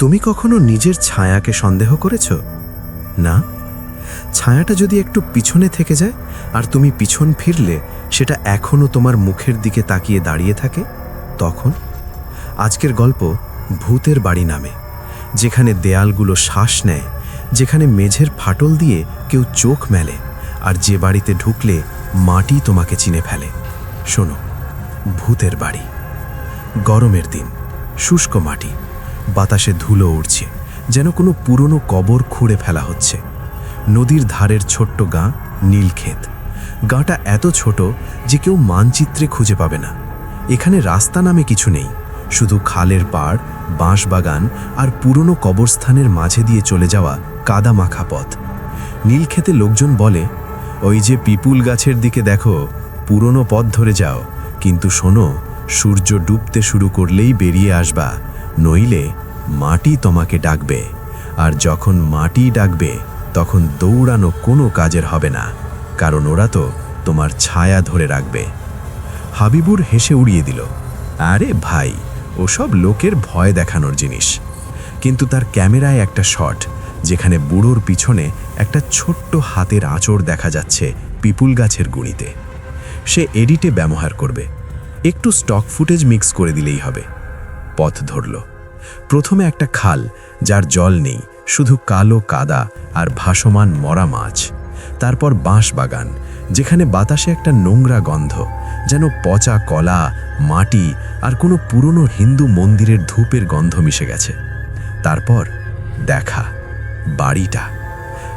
তুমি কখনো নিজের ছায়াকে সন্দেহ করেছ? না। ছায়াটা যদি একটু পিছনে থেকে যায় আর তুমি পিছন ফিরলে, সেটা এখনও তোমার মুখের দিকে তাকিয়ে দাঁড়িয়ে থাকে, তখন আজকের গল্প ভূতের বাড়ি নামে, যেখানে দেয়ালগুলো শ্বাস নেয়, যেখানে মেঝের ফাটল দিয়ে কেউ চোখ মেলে আর যে বাড়িতে ঢুকলে মাটি তোমাকে চিনে ফেলে। শোনো, ভূতের বাড়ি। গরমের দিন, শুষ্ক মাটি। বাতাসে ধুলো উড়ছে, যেন কোনো পুরনো কবর খুঁড়ে ফেলা হচ্ছে। নদীর ধারের ছোট্ট গাঁ নীলক্ষেত গাঁটা এত ছোট যে কেউ মানচিত্রে খুঁজে পাবে না। এখানে রাস্তা নামে কিছু নেই, শুধু খালের পাড়, বাঁশবাগান আর পুরনো কবরস্থানের মাঝে দিয়ে চলে যাওয়া কাদা মাখা পথ নীলক্ষেতে লোকজন বলে, ওই যে পিপুল গাছের দিকে দেখো, পুরনো পথ ধরে যাও, কিন্তু শোনো, সূর্য ডুবতে শুরু করলেই বেরিয়ে আসবা। নইলে মাটি তোমাকে ডাকবে, আর যখন মাটি ডাকবে, তখন দৌড়ানো কোনো কাজের হবে না, কারণ ওরা তো তোমার ছায়া ধরে রাখবে। হাবিবুর হেসে উড়িয়ে দিল, আরে ভাই, ওসব লোকের ভয় দেখানোর জিনিস। কিন্তু তার ক্যামেরায় একটা শট, যেখানে বুড়োর পিছনে একটা ছোট্ট হাতের আঁচড় দেখা যাচ্ছে পিপুল গাছের গুঁড়িতে। সে এডিটে ব্যবহার করবে, একটু স্টক ফুটেজ মিক্স করে দিলেই হবে। পথ ধরল। প্রথমে একটা খাল, যার জল নেই, শুধু কালো কাদা আর ভাসমান মরা মাছ। তারপর বাঁশ বাগান, যেখানে বাতাসে একটা নোংরা গন্ধ, যেন পচা কলা, মাটি আর কোনো পুরনো হিন্দু মন্দিরের ধূপের গন্ধ মিশে গেছে। তারপর দেখা, বাড়িটা।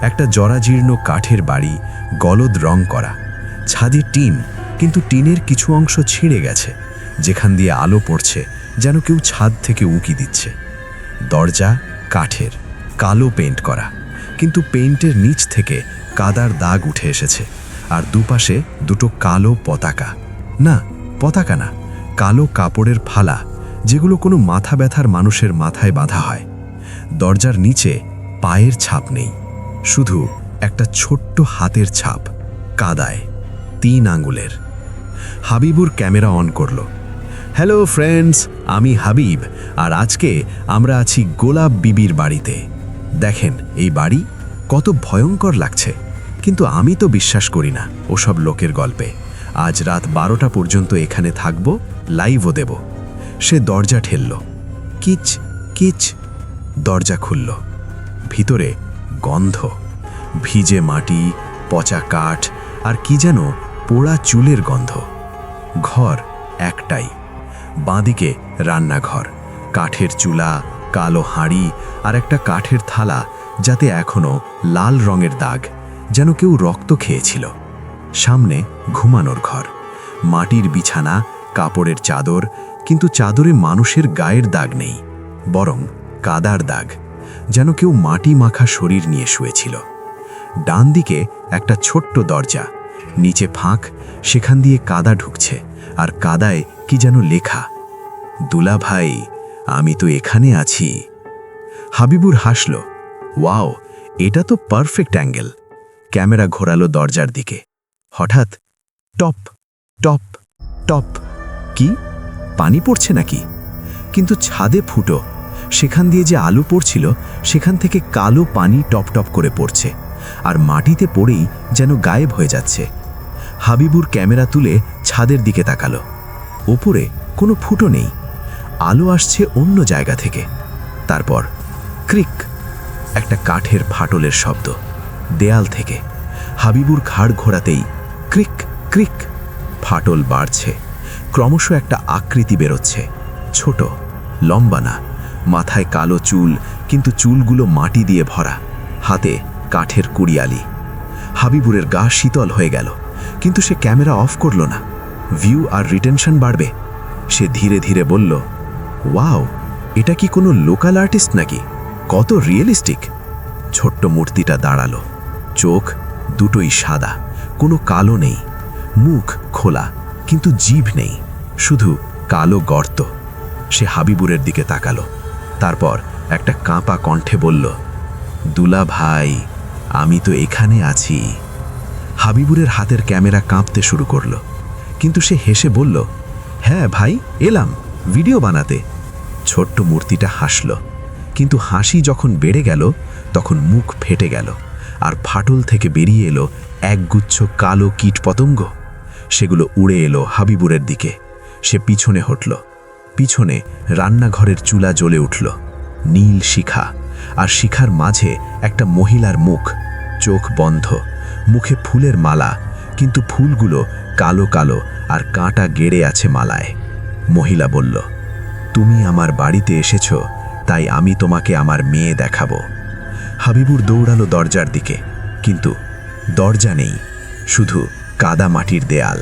একটা জরাজীর্ণ কাঠের বাড়ি, গলদ রং করা। ছাদে টিন, কিন্তু টিনের কিছু অংশ ছিঁড়ে গেছে, যেখান দিয়ে আলো পড়ছে যেন কেউ ছাদ থেকে উঁকি দিচ্ছে। দরজা কাঠের, কালো পেইন্ট করা, কিন্তু পেইন্টের নিচ থেকে কাদার দাগ উঠে এসেছে, আর দুপাশে দুটো কালো পতাকা। না পতাকা না, কালো কাপড়ের ফালা, যেগুলো কোনো মাথা ব্যথার মানুষের মাথায় বাঁধা হয়। দরজার নিচে পায়ের ছাপ নেই, শুধু একটা ছোট্ট হাতের ছাপ, কাদায়, তিন আঙ্গুলের। হাবিবুর ক্যামেরা অন করল। হ্যালো ফ্রেন্ডস আমি হাবিব, আর আজকে আমরা আছি গোলাপ বিবির বাড়িতে। দেখেন, এই বাড়ি কত ভয়ঙ্কর লাগছে। কিন্তু আমি তো বিশ্বাস করি না ওসব লোকের গল্পে। আজ রাত বারোটা পর্যন্ত এখানে থাকব লাইভও দেব। সে দরজা ঠেলল। কিচ কিচ, দরজা খুলল। ভিতরে গন্ধ। ভিজে মাটি, পচা কাঠ, আর কি যেন পোড়া চুলের গন্ধ। ঘর একটাই। বাঁদিকে রান্নাঘর, কাঠের চুলা, কালো হাঁড়ি আর একটা কাঠের থালা যাতে এখনও লাল রঙের দাগ যেন কেউ রক্ত খেয়েছিল। সামনে ঘুমানোর ঘর, মাটির বিছানা, কাপড়ের চাদর, কিন্তু চাদরে মানুষের গায়ের দাগ নেই, বরং কাদার দাগ যেন কেউ মাটি মাখা শরীর নিয়ে শুয়েছিল। ডান দিকে একটা ছোট্ট দরজা, নিচে ফাঁক, সেখান দিয়ে কাদা ঢুকছে আর কাদায় কি যেন লেখা। দুলা ভাই, আমি তো এখানে আছি। হাবিবুর হাসল, ওয়াও, এটা তো পারফেক্ট অ্যাঙ্গেল ক্যামেরা ঘোরালো দরজার দিকে। হঠাৎ, টপ টপ টপ। কি? পানি পড়ছে নাকি? কিন্তু ছাদে ফুটো, সেখান দিয়ে যে আলু পড়ছিল, সেখান থেকে কালো পানি টপ টপ করে পড়ছে। আর মাটিতে পড়েই যেন গায়েব হয়ে যাচ্ছে। হাবিবুর ক্যামেরা তুলে ছাদের দিকে তাকালো। ওপরে কোনো ফুটো নেই। আলো আসছে অন্য জায়গা থেকে। তারপর ক্রিক, একটা কাঠের ফাটলের শব্দ দেয়াল থেকে। হাবিবুর ঘাড় ঘোরাতেই ক্রিক ক্রিক, ফাটল বাড়ছে। ক্রমশ একটা আকৃতি বেরোচ্ছে। ছোট, লম্বা না, মাথায় কালো চুল, কিন্তু চুলগুলো মাটি দিয়ে ভরা, হাতে কাঠের কুড়িয়ালি। হাবিবুরের গা শীতল হয়ে গেল, কিন্তু সে ক্যামেরা অফ করল না। ভিউ আর রিটেনশন বাড়বে। সে ধীরে ধীরে বলল ওয়াও এটা কি কোনো লোকাল আর্টিস্ট নাকি? কত রিয়েলিস্টিক ছোট্ট মূর্তিটা দাঁড়াল। চোখ দুটোই সাদা, কোনো কালো নেই, মুখ খোলা, কিন্তু জিভ নেই, শুধু কালো গর্ত। সে হাবিবুরের দিকে তাকালো, তারপর একটা কাঁপা কণ্ঠে বলল, দুলা ভাই, আমি তো এখানে আছি। হাবিবুরের হাতের ক্যামেরা কাঁপতে শুরু করল। কিন্তু সে হেসে বলল হ্যাঁ ভাই, এলাম, ভিডিও বানাতে। ছোট্ট মূর্তিটা হাসল। কিন্তু হাসি যখন বেড়ে গেল, তখন মুখ ফেটে গেল আর ফাটল থেকে বেরিয়ে এলো একগুচ্ছ কালো কীট পতঙ্গ। সেগুলো উড়ে এলো হাবিবুরের দিকে। সে পিছনে হটল। পিছনে রান্নাঘরের চুলা জ্বলে উঠল। নীল শিখা আর শিখার মাঝে একটা মহিলার মুখ। চোখ বন্ধ। মুখে ফুলের মালা কিন্তু ফুলগুলো কালো কালো আর কাঁটা গেড়ে আছে মালায়। মহিলা বলল, তুমি আমার বাড়িতে এসেছ, তাই আমি তোমাকে আমার মেয়ে দেখাবো। হাবিবুর দৌড়ালো দরজার দিকে, কিন্তু দরজা নেই, শুধু কাদা মাটির দেয়াল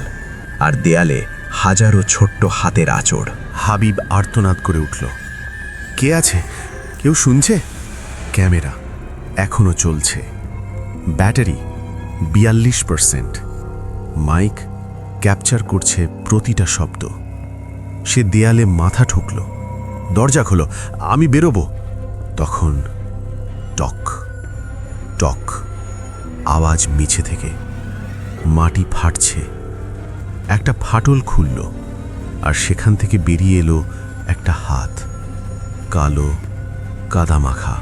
আর দেয়ালে হাজারো ছোট্ট হাতের আঁচড়। হাবিব আর্তনাদ করে উঠল, কে আছে? কেউ শুনছে? ক্যামেরা, এখনও চলছে। ব্যাটারি, বিয়াল্লিশ পার্সেন্ট। মাইক ক্যাপচার করছে প্রতিটা শব্দ। সে দেয়ালে মাথা ঠুকল। দরজা খোলো, আমি বেরোবো। তখন টক টক, আওয়াজ মিছে থেকে মাটি ফাটছে। একটা ফাটল খুলল, আর সেখান থেকে বেরিয়ে এলো একটা হাত, কালো কাদামাখা।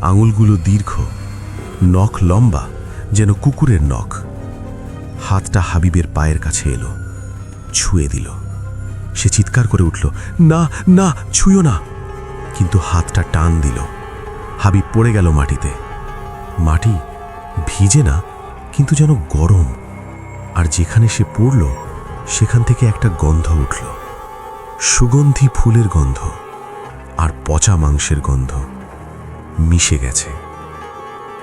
আঙুলগুলো দীর্ঘ, নখ লম্বা, যেন কুকুরের নখ। হাতটা হাবিবের পায়ের কাছে এলো, ছুঁয়ে দিল। সে চিৎকার করে উঠল, না না, ছুঁয়ো না। কিন্তু হাতটা টান দিল। হাবিব পড়ে গেল মাটিতে। মাটি ভিজে না, কিন্তু যেন গরম। আর যেখানে সে পড়ল, সেখান থেকে একটা গন্ধ উঠল। সুগন্ধি ফুলের গন্ধ আর পচা মাংসের গন্ধ মিশে গেছে।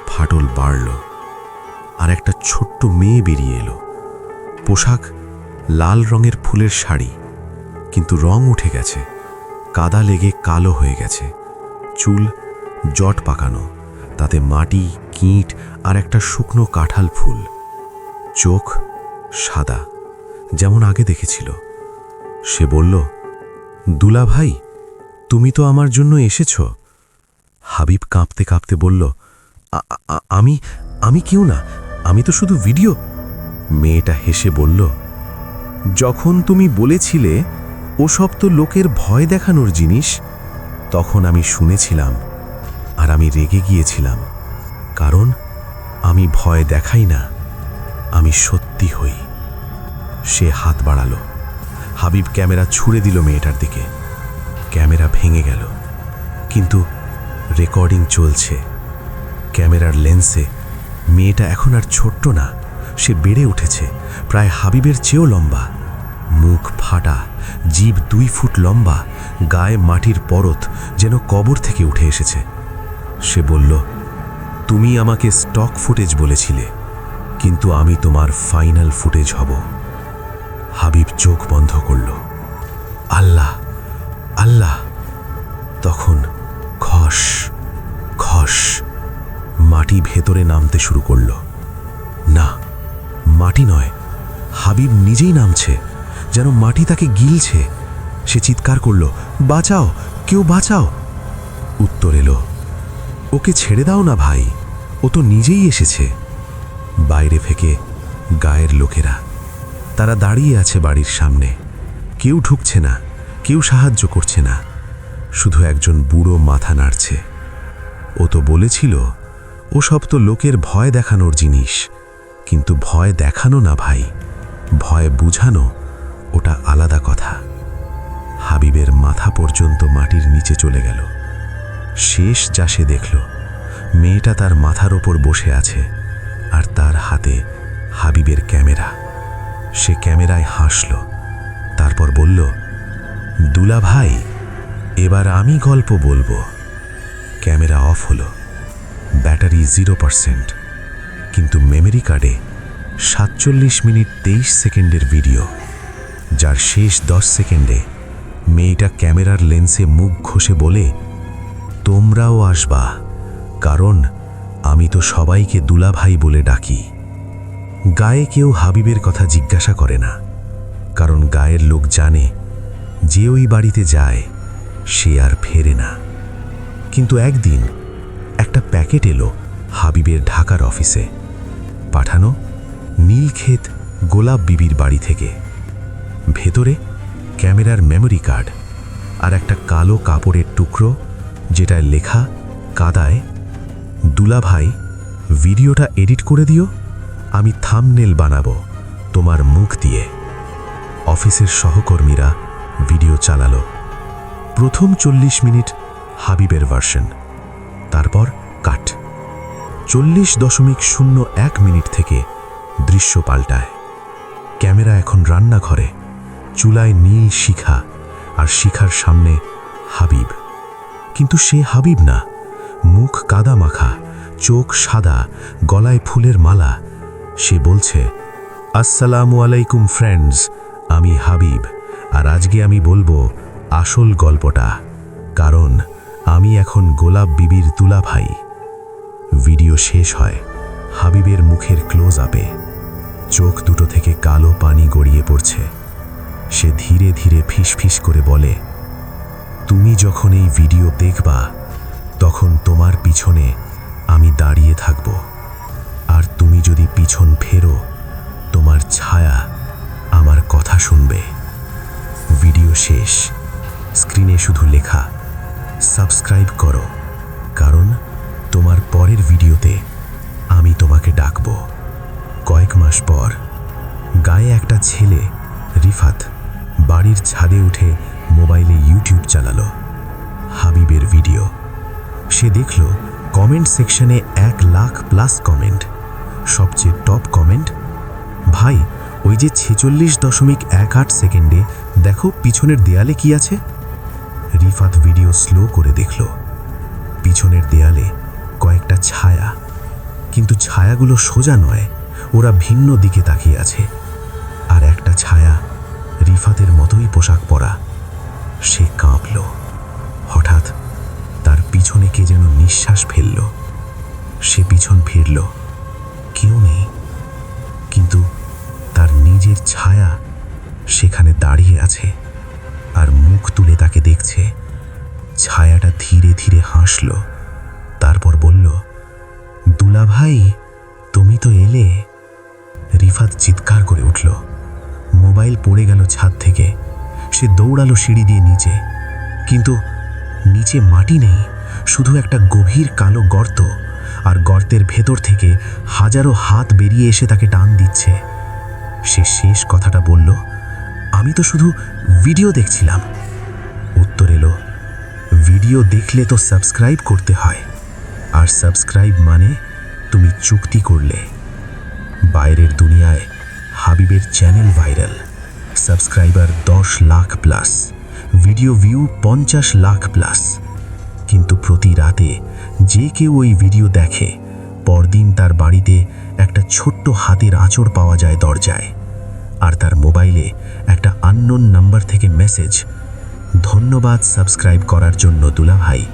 ফাটল বাড়ল। আর একটা ছোট্ট মেয়ে বেরিয়ে এলো। পোশাক লাল রঙের ফুলের শাড়ি, কিন্তু রং উঠে গেছে, কাদা লেগে কালো হয়ে গেছে। চুল জট পাকানো, তাতে মাটি, কীট আর একটা শুকনো কাঁঠাল ফুল। চোখ সাদা, যেমন আগে দেখেছিল। সে বলল, দুলা ভাই, তুমি তো আমার জন্য এসেছ? হাবিব কাঁপতে কাঁপতে বলল, "আ- আ- আমি আমি কেউ না আমি তো শুধু ভিডিও। মেয়েটা হেসে বলল, যখন তুমি বলেছিলে ওসব তো লোকের ভয় দেখানোর জিনিস, তখন আমি শুনেছিলাম আর আমি রেগে গিয়েছিলাম, কারণ আমি ভয় দেখাই না, আমি সত্যি হই। সে হাত বাড়ালো। হাবিব ক্যামেরা ছুঁড়ে দিল মেয়েটার দিকে। ক্যামেরা ভেঙে গেল। কিন্তু রেকর্ডিং চলছে। ক্যামেরার লেন্সে মেয়েটা এখন আর ছোট্ট না, সে বেড়ে উঠেছে, প্রায় হাবিবের চেয়েও লম্বা। মুখ ফাটা, জীব দুই ফুট লম্বা, গায়ে মাটির পরত যেন কবর থেকে উঠে এসেছে। সে বলল, তুমি আমাকে স্টক ফুটেজ বলেছিলে, কিন্তু আমি তোমার ফাইনাল ফুটেজ হব। হাবিব চোখ বন্ধ করল। আল্লাহ আল্লাহ! তখন খস খস মাটি ভেতরে নামতে শুরু করল। না, মাটি নয়, হাবিব নিজেই নামছে, যেন মাটি তাকে গিলছে। সে চিৎকার করল, বাঁচাও, কেউ বাঁচাও। উত্তর এলো, ওকে ছেড়ে দাও না ভাই, ও তো নিজেই এসেছে। বাইরে থেকে গায়ের লোকেরা, তারা দাঁড়িয়ে আছে বাড়ির সামনে। কেউ ঢুকছে না, কেউ সাহায্য করছে না, শুধু একজন বুড়ো মাথা নাড়ছে। ও তো বলেছিল ও সব তো লোকের ভয় দেখানোর জিনিস। কিন্তু ভয় দেখানো না ভাই, ভয় বুঝানো ওটা আলাদা কথা। হাবিবের মাথা পর্যন্ত মাটির নিচে চলে গেল। শেষ যা সে দেখল, মেয়েটা তার মাথার ওপর বসে আছে আর তার হাতে হাবিবের ক্যামেরা। সে ক্যামেরায় হাসল, তারপর বলল, দুলা ভাই, এবার আমি গল্প বলব। ক্যামেরা অফ হলো। Battery zero percent. কিন্তু মেমরি কার্ডে সাতচল্লিশ মিনিট তেইশ সেকেন্ডের ভিডিও, যার শেষ দশ সেকেন্ডে মেয়েটা ক্যামেরার লেন্সে মুখ ঘষে বলে, তোমরাও আসবা, কারণ আমি তো সবাইকে দুলাভাই বলে ডাকি। গায়ে কেউ হাবিবের কথা জিজ্ঞাসা করে না, কারণ গায়ের লোক জানে, যে ওই বাড়িতে যায়, সে আর ফেরে না। কিন্তু একদিন একটা প্যাকেট এলো হাবিবের ঢাকার অফিসে। পাঠানো নীলক্ষেত গোলাপ বিবির বাড়ি থেকে। ভেতরে ক্যামেরার মেমরি কার্ড আর একটা কালো কাপড়ের টুকরো যেটায় লেখা কাদায়, দুলাভাই, ভিডিওটা এডিট করে দিও, আমি থামনেল বানাবো তোমার মুখ দিয়ে। অফিসের সহকর্মীরা ভিডিও চালালো। প্রথম চল্লিশ মিনিট হাবিবের ভার্সন তারপর কাট চল্লিশ দশমিক শূন্য এক মিনিট থেকে দৃশ্য পাল্টায়। ক্যামেরা এখন রান্নাঘরে, চুলায় নীল শিখা আর শিখার সামনে হাবিব। কিন্তু সে হাবিব না, মুখ কাদা মাখা, চোখ সাদা, গলায় ফুলের মালা। সে বলছে, আসসালামু আলাইকুম ফ্রেন্ডস, আমি হাবিব, আর আজকে আমি বলব আসল গল্পটা, কারণ আমি এখন গোলাপ বিবির তুলা ভাই। ভিডিও শেষ হয়। হাবিবের মুখের ক্লোজ আপে। চোখ দুটো থেকে কালো পানি গড়িয়ে পড়ছে। সে ধীরে ধীরে ফিসফিস করে বলে, তুমি যখন এই ভিডিও দেখবা, তখন তোমার পিছনে আমি দাঁড়িয়ে থাকব। আর তুমি যদি পিছন ফেরো, তোমার ছায়া আমার কথা শুনবে। ভিডিও শেষ। স্ক্রিনে শুধু লেখা, সাবস্ক্রাইব করো। কারণ তোমার পরের ভিডিওতে আমি তোমাকে ডাকব। কয়েক মাস পর গায়ে একটা ছেলে রিফাত বাড়ির ছাদে উঠে মোবাইলে ইউটিউব চালালো। হাবিবের ভিডিও। সে দেখল কমেন্ট সেকশনে এক লাখ প্লাস কমেন্ট। সবচেয়ে টপ কমেন্ট, ভাই, ওই যে ছেচল্লিশ দশমিক এক আট সেকেন্ডে দেখো পিছনের দেয়ালে কি আছে? রিফাত ভিডিও স্লো করে দেখল। পিছনের দেয়ালে ছায়া। কিন্তু ছায়াগুলো সোজা নয়, ওরা ভিন্ন দিকে তাকিয়ে আছে। আর একটা ছায়া রিফাতের মতোই পোশাক পরা। সে কাঁপল। হঠাৎ তার পিছনে কে যেন নিঃশ্বাস ফেলল। সে পিছন ফিরল। কেউ নেই। কিন্তু তার নিজের ছায়া সেখানে দাঁড়িয়ে আছে আর মুখ তুলে তাকে দেখছে। ছায়াটা ধীরে ধীরে হাসল। দুলা ভাই তুমি তো এলে। রিফাত চিৎকার করে উঠল। মোবাইল পড়ে গেল ছাদ থেকে। সে দৌড়ালো সিঁড়ি দিয়ে নিচে। কিন্তু নিচে মাটি নেই, শুধু একটা গভীর কালো গর্ত। আর গর্তের ভেতর থেকে হাজারো হাত বেরিয়ে এসে তাকে টান দিচ্ছে। সে শেষ কথাটা বলল, আমি তো শুধু ভিডিও দেখছিলাম। উত্তর এলো, ভিডিও দেখলে তো সাবস্ক্রাইব করতে হয়। আর সাবস্ক্রাইব মানে তুমি চুক্তি করলে। বাইরের দুনিয়ায় হাবিবের চ্যানেল ভাইরাল। সাবস্ক্রাইবার দশ লাখ প্লাস। ভিডিও ভিউ পঞ্চাশ লাখ প্লাস। কিন্তু প্রতি রাতে যে কেউ ওই ভিডিও দেখে, পরদিন তার বাড়িতে একটা ছোট্ট হাতের আঁচড় পাওয়া যায় দরজায়। আর তার মোবাইলে একটা আননোন নাম্বার থেকে মেসেজ ধন্যবাদ সাবস্ক্রাইব করার জন্য দুলাভাই,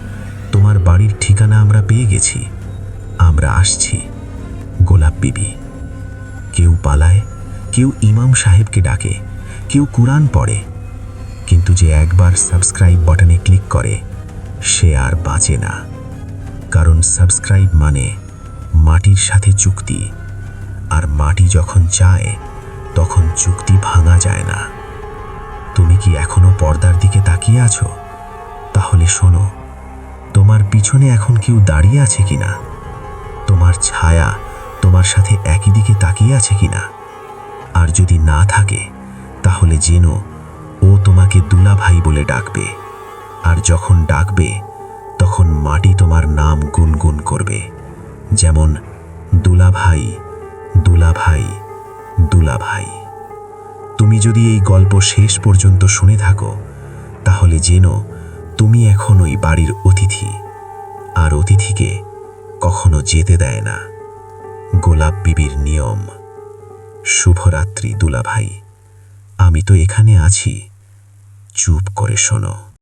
তোমার বাড়ির ঠিকানা আমরা পেয়ে গেছি। আমরা আসছি। গোলাপ বিবি, কেউ পালায়, কেউ ইমাম সাহেবকে ডাকে, কেউ কোরআন পড়ে। কিন্তু যে একবার সাবস্ক্রাইব বাটনে ক্লিক করে, সে আর বাঁচে না। কারণ সাবস্ক্রাইব মানে মাটির সাথে চুক্তি। আর মাটি যখন চায়, তখন চুক্তি ভাঙা যায় না। তুমি কি এখনও পর্দার দিকে তাকিয়ে আছো? তাহলে শোনো, তোমার পিছনে এখন কেউ দাঁড়িয়ে আছে কিনা? তোমার ছায়া তোমার সাথে একই দিকে তাকিয়ে আছে কিনা? আর যদি না থাকে, তাহলে জেনো ও তোমাকে দুলা ভাই বলে ডাকবে। আর যখন ডাকবে, তখন মাটি তোমার নাম গুনগুন করবে। যেমন দুলা ভাই দুলা ভাই দুলা ভাই তুমি যদি এই গল্প শেষ পর্যন্ত শুনে থাকো, তাহলে জেনো তুমি এখন ওই বাড়ির অতিথি। আর অতিথিকে কখনো যেতে দেয় না। গোলাপ বিবির নিয়ম, শুভরাত্রি দুলাভাই। আমি তো এখানে আছি। চুপ করে শোনো।